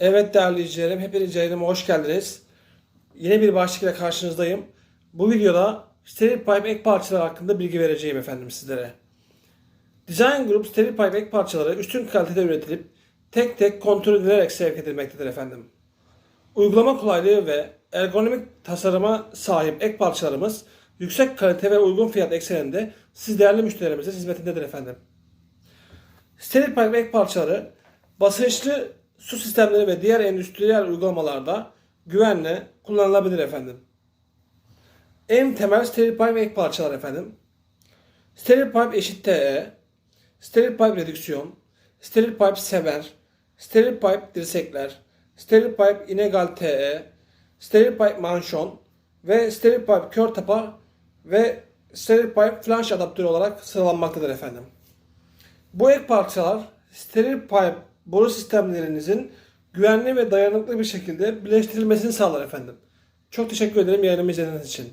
Evet değerli izleyicilerim, hepiniz yayınıma hoş geldiniz. Yine bir başlıkla karşınızdayım. Bu videoda steril ek parçaları hakkında bilgi vereceğim efendim sizlere. Design Group steril ek parçaları üstün kalitede üretilip tek tek kontrol edilerek sevk edilmektedir efendim. Uygulama kolaylığı ve ergonomik tasarıma sahip ek parçalarımız yüksek kalite ve uygun fiyat ekseninde siz değerli müşterilerimizin hizmetindedir efendim. Steril ek parçaları basınçlı su sistemleri ve diğer endüstriyel uygulamalarda güvenle kullanılabilir efendim. En temel steril pipe ek parçalar efendim. Steril pipe eşit TE, steril pipe redüksiyon, steril pipe sever, steril pipe dirsekler, steril pipe inegal TE, steril pipe manşon ve steril pipe kör tapa ve steril pipe flanş adaptörü olarak sıralanmaktadır efendim. Bu ek parçalar steril pipe boru sistemlerinizin güvenli ve dayanıklı bir şekilde birleştirilmesini sağlar efendim. Çok teşekkür ederim yayınımı izlediğiniz için.